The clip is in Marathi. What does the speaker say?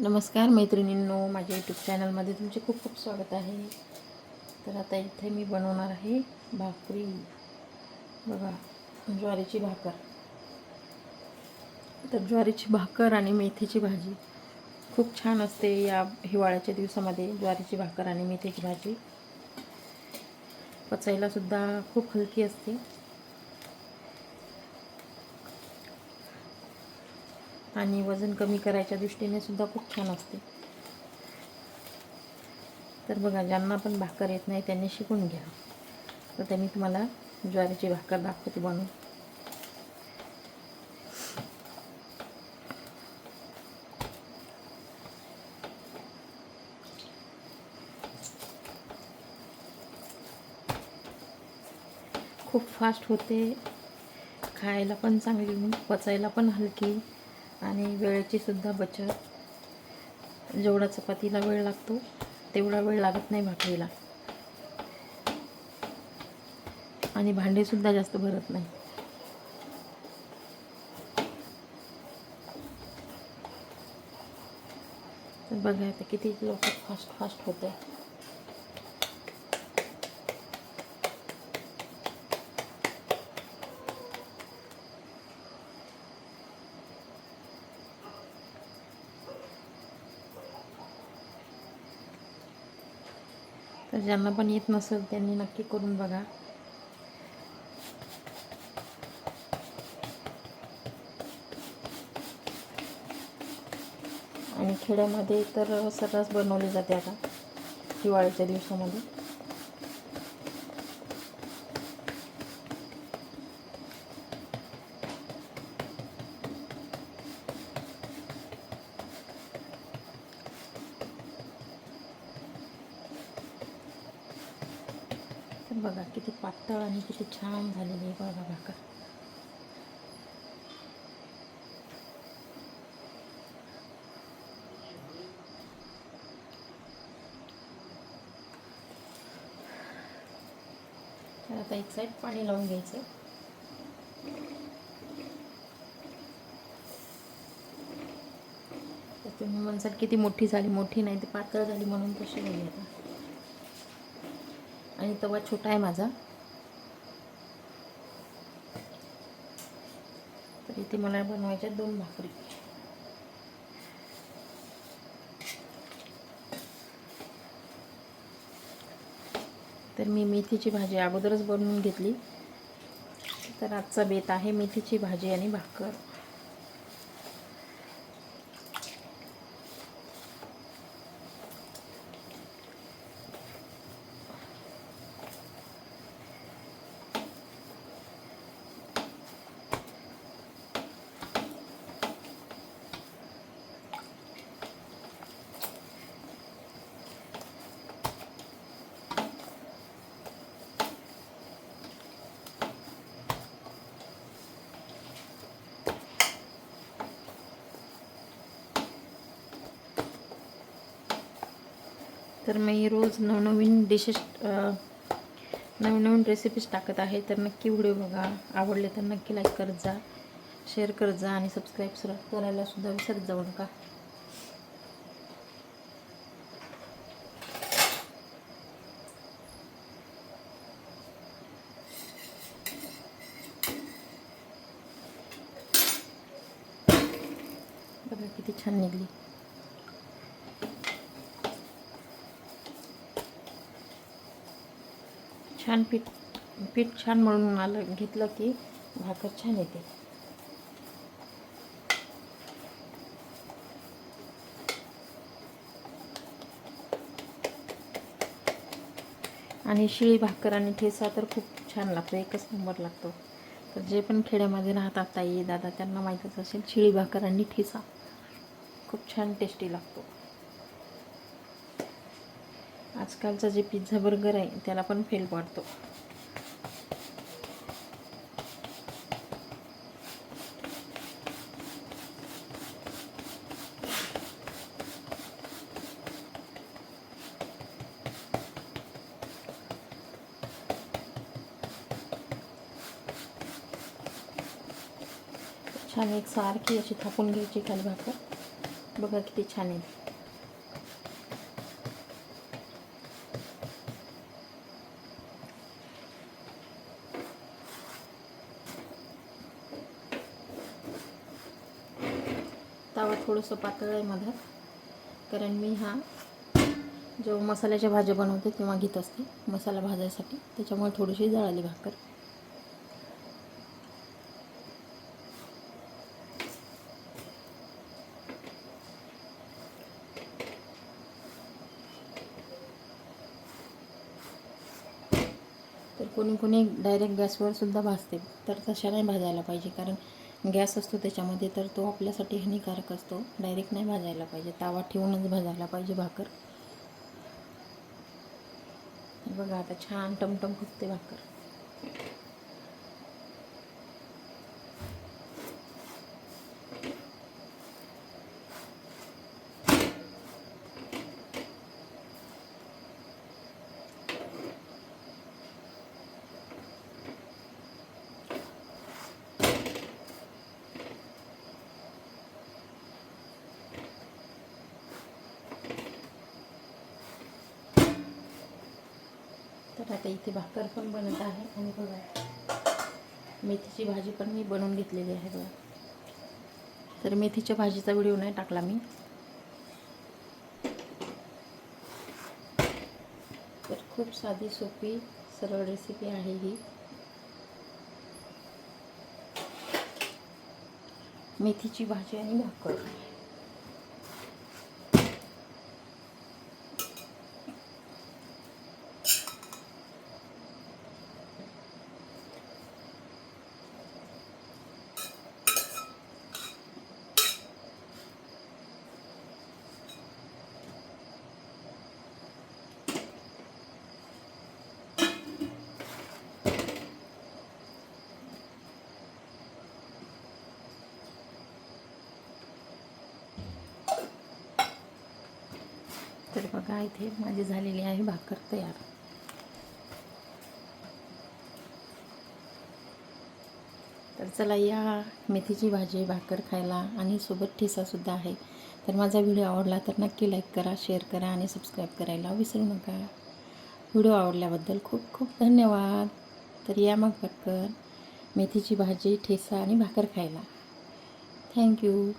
नमस्कार मैत्रिणींनो माझ्या यूट्यूब चॅनलमध्ये तुमचे खूप खूप स्वागत आहे. तर आता इथे मी बनवणार आहे भाकरी. बघा ज्वारीची भाकर. तर ज्वारीची भाकर आणि मेथीची भाजी. खूप छान असते या हिवाळ्याच्या दिवसामध्ये ज्वारीची भाकर आणि मेथीची भाजी. पचायलासुद्धा खूप हलकी असते. आणि वजन कमी करायच्या दृष्टीने सुद्धा खूप छान असते. तर बघा ज्यांना पण भाकर येत नाही त्यांनी शिकून घ्या. तर त्यांनी तुम्हाला ज्वारीची भाकर दाखवते बनवून. खूप फास्ट होते. खायला पण चांगली पचायला पण हलकी. आणि वेळेची सुद्धा बचत. जेवढा चपातीला वेळ लागतो तेवढा वेळ लागत नाही भाकरीला. आणि भांडेसुद्धा जास्त भरत नाही. तर बघा आता किती लवकर फास्ट फास्ट होतं आहे तर ज्यांना पण येत नसेल त्यांनी नक्की करून बघा आणि खेड्यामध्ये तर सर्रास बनवली जाते आता हिवाळ्याच्या दिवसामध्ये बघा किती पातळ आणि किती छान झालेली आहे बघा भाकर तर आता एक साईड पाणी लावून घ्यायचं. तुम्ही म्हणसाल किती मोठी झाली मोठी नाही ती पातळ झाली म्हणून तशी झाली आता आणि तवा छोटा आहे माझा. तर इथे मला बनवायच्या दोन भाकरी. तर मी मेथीची भाजी अगोदरच बनवून घेतली. तर आजचा बेत आहे मेथीची भाजी आणि भाकर. तर मी रोज नवनवीन डिशेस नवीन नवीन रेसिपीज टाकत आहे. तर नक्की व्हिडिओ बघा. आवडले तर नक्की लाईक करत जा. शेअर करत जा आणि सबस्क्राईब करायला सुद्धा विसरत जाऊ नका. बघा किती छान निघली. छान पीठ पीठ छान मळून आलं घेतलं की भाकर छान येते. आणि शिळी भाकर आणि ठेसा तर खूप छान लागतो एकच नंबर लागतो. तर जे पण खेड्यामध्ये राहतात ताई दादा त्यांना माहीतच असेल शिळी भाकर आणि ठेसा खूप छान टेस्टी लागतो. आजकालचा जे पिझ्झा बर्गर आहे त्याला पण फेल पडतो. छान एक सारखी अशी थापून घ्यायची खाली भाकर बघा किती छान आहे तवा थोडंसं पातळ आहे माझा. कारण मी हा जेव्हा मसाल्याच्या भाज्या बनवते तेव्हा घेत असते मसाला भाजायसाठी त्याच्यामुळे थोडीशी जळाली भाकर. तर कोणी कोणी डायरेक्ट गॅसवर सुद्धा भाजते तर तशा नाही भाजायला पाहिजे. कारण गॅस असतो त्याच्यामध्ये तर तो आपल्यासाठी हानिकारक असतो. डायरेक्ट नाही भाजायला पाहिजे. तावा ठेवूनच भाजायला पाहिजे भाकर. बघा आता छान टमटम फुटते भाकर. तर आता इथे भाकर पण बनत आहे आणि बघा मेथीची भाजी पण मी बनवून घेतलेली आहे बघा. तर मेथीच्या भाजीचा व्हिडिओ नाही टाकला मी. तर खूप साधी सोपी सरळ रेसिपी आहे ही. मेथीची भाजी आणि भाकर. तर बघा इथे माझी झालेली आहे भाकर तयार. तर चला या मेथीची भाजी भाकर खायला आणि सोबत ठेसासुद्धा आहे. तर माझा व्हिडिओ आवडला तर नक्की लाईक करा शेअर करा आणि सबस्क्राईब करायला विसरू नका. व्हिडिओ आवडल्याबद्दल खूप खूप धन्यवाद. तर या मग पटकन मेथीची भाजी ठेसा आणि भाकर खायला. थँक्यू